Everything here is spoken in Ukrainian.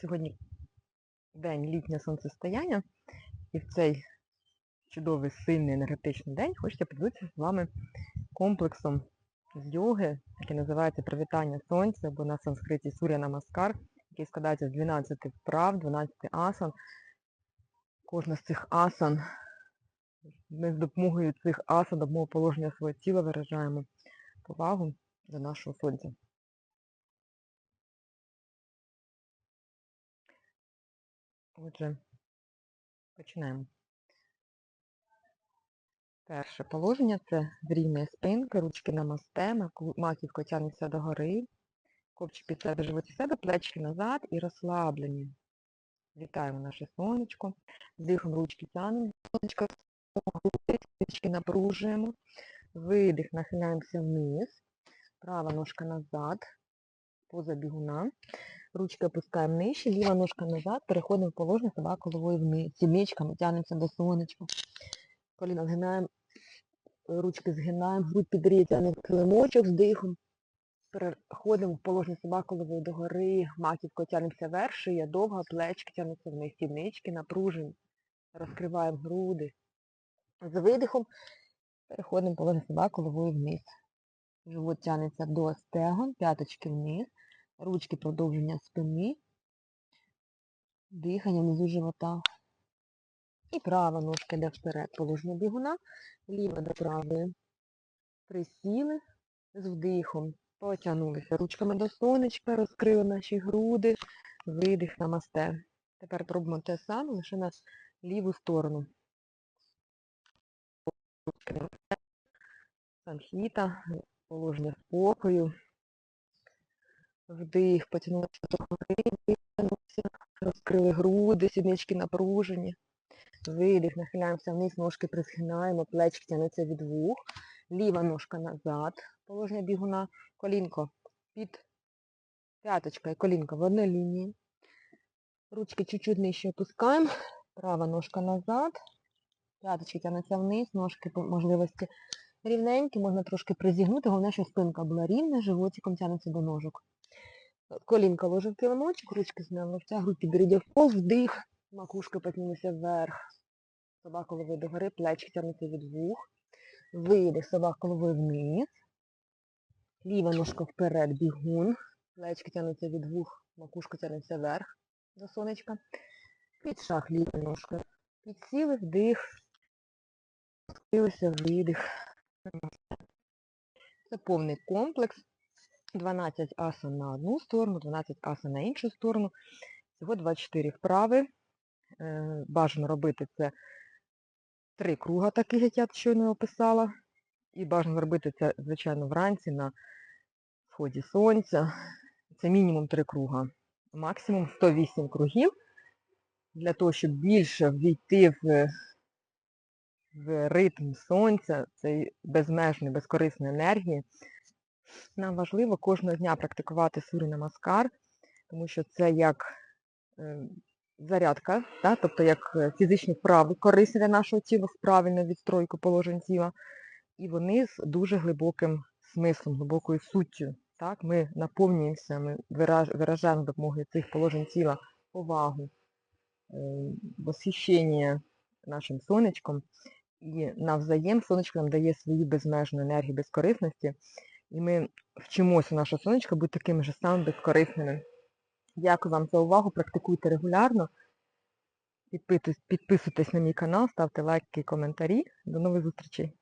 Сьогодні день літнього сонцестояння, і в цей чудовий сильний енергетичний день хочеться поділитися з вами комплексом з йоги, який називається Привітання Сонця, або на санскриті Суря Намаскар, який складається з 12 вправ, 12 асан. Кожна з цих асан, ми з допомогою цих асан, допомогою положення свого тіла виражаємо повагу до нашого сонця. Отже, починаємо. Перше положення це з рівної спинки, ручки намасте, маку- маківка тягнеться догори, копчик під себе, живот від себе, плечки назад і розслаблені. Вітаємо наше сонечко. Вдихом ручки тягнемо, сонечко, ручки напружуємо. Видих, нахиляємося вниз. Права ножка назад, поза бігуна. Ручки опускаємо нижче, ліва ножка назад, переходимо в положення собака головою вниз. Сімечками тягнемося до сонечка. Коліна згинаємо, ручки згинаємо, грудь в килимочок з дихом. Переходимо в положення собака головою догори, маківкою тягнемося вверх, шия довга, плечки тягнуться вниз, сіднички, напружені. Розкриваємо груди. З видихом переходимо в положення собака головою вниз. Живот тягнеться до стегон, п'яточки вниз. Ручки продовження спини, дихання внизу живота. І права ножка йде вперед, положення бігуна, ліва до правої. Присіли з вдихом, потягнулися ручками до сонечка, розкрили наші груди, видих намасте. Тепер пробуємо те саме, лише на ліву сторону. Самхіта, положення спокою. Вдих, потягнулися до гори, розкрили груди, сіднички напружені. Видих, нахиляємося вниз, ножки присхинаємо, плечки тягнуться від вух. Ліва ножка назад, положення бігуна, колінко під п'яточка і колінко в одній лінії. Ручки чуть-чуть нижче опускаємо, права ножка назад, п'яточки тягнуться вниз, ножки по можливості рівненькі, можна трошки призігнути, головне, щоб спинка була рівна, животиком тягнеться до ножок. Колінка ложив в килимочок, ручки з ним локтя, грудь в пол, вдих, макушка потягнувся вверх. Собака головою догори, плечки тягнуться від вух. Видих, собака головою вниз. Ліва ножка вперед, бігун. Плечки тягнуться від вух, макушка тягнеться вверх до сонечка. Під шах ліва ножка. Підсіли, вдих. Спустилися, видих. Це повний комплекс. 12 асан на одну сторону, 12 асан на іншу сторону. Всього 24 вправи. Е, Бажано робити це три круга, таких, як я щойно описала. І бажано робити це, звичайно, вранці на сході сонця. Це мінімум три круга. Максимум 108 кругів. Для того, щоб більше ввійти в, в ритм сонця, цієї безмежної, безкорисної енергії, нам важливо кожного дня практикувати сурі намаскар, тому що це як е, зарядка, да? тобто як е, фізичні вправи, корисні для нашого тіла, з правильною відстройкою положень тіла. І вони з дуже глибоким смислом, глибокою суттю. Так? Ми наповнюємося, ми виражаємо за допомогою цих положень тіла повагу, е, восхищення нашим сонечком. І навзаєм сонечко нам дає свою безмежну енергію безкорисності. І ми вчимося наше сонечко бути такими ж самими безкорисними. Дякую вам за увагу, практикуйте регулярно. Підписуйтесь на мій канал, ставте лайки і коментарі. До нових зустрічей!